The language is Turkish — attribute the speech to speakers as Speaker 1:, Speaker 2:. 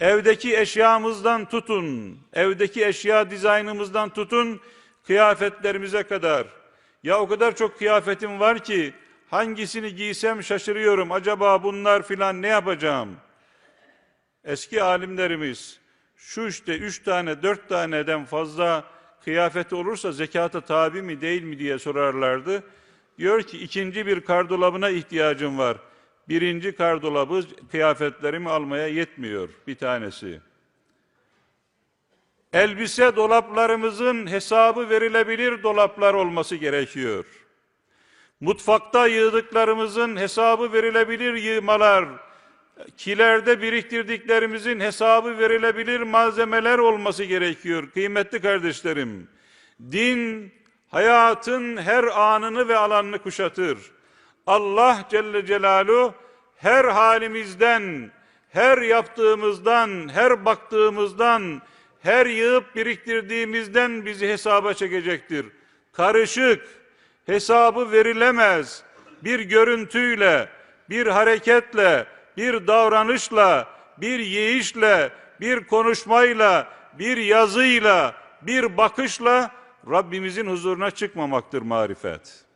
Speaker 1: Evdeki eşyamızdan tutun, evdeki eşya dizaynımızdan tutun, kıyafetlerimize kadar. Ya o kadar çok kıyafetim var ki hangisini giysem şaşırıyorum. Acaba bunlar filan ne yapacağım? Eski alimlerimiz şu işte üç tane dört taneden fazla kıyafeti olursa zekata tabi mi değil mi diye sorarlardı. Diyor ki ikinci bir kardolabına ihtiyacım var. Birinci kardolabı kıyafetlerimi almaya yetmiyor bir tanesi. Elbise dolaplarımızın hesabı verilebilir dolaplar olması gerekiyor. Mutfakta yığdıklarımızın hesabı verilebilir yığmalar, kilerde biriktirdiklerimizin hesabı verilebilir malzemeler olması gerekiyor kıymetli kardeşlerim. Din hayatın her anını ve alanını kuşatır. Allah Celle Celaluhu her halimizden, her yaptığımızdan, her baktığımızdan, her yığıp biriktirdiğimizden bizi hesaba çekecektir. Karışık, hesabı verilemez bir görüntüyle, bir hareketle, bir davranışla, bir yiyişle, bir konuşmayla, bir yazıyla, bir bakışla Rabbimizin huzuruna çıkmamaktır marifet.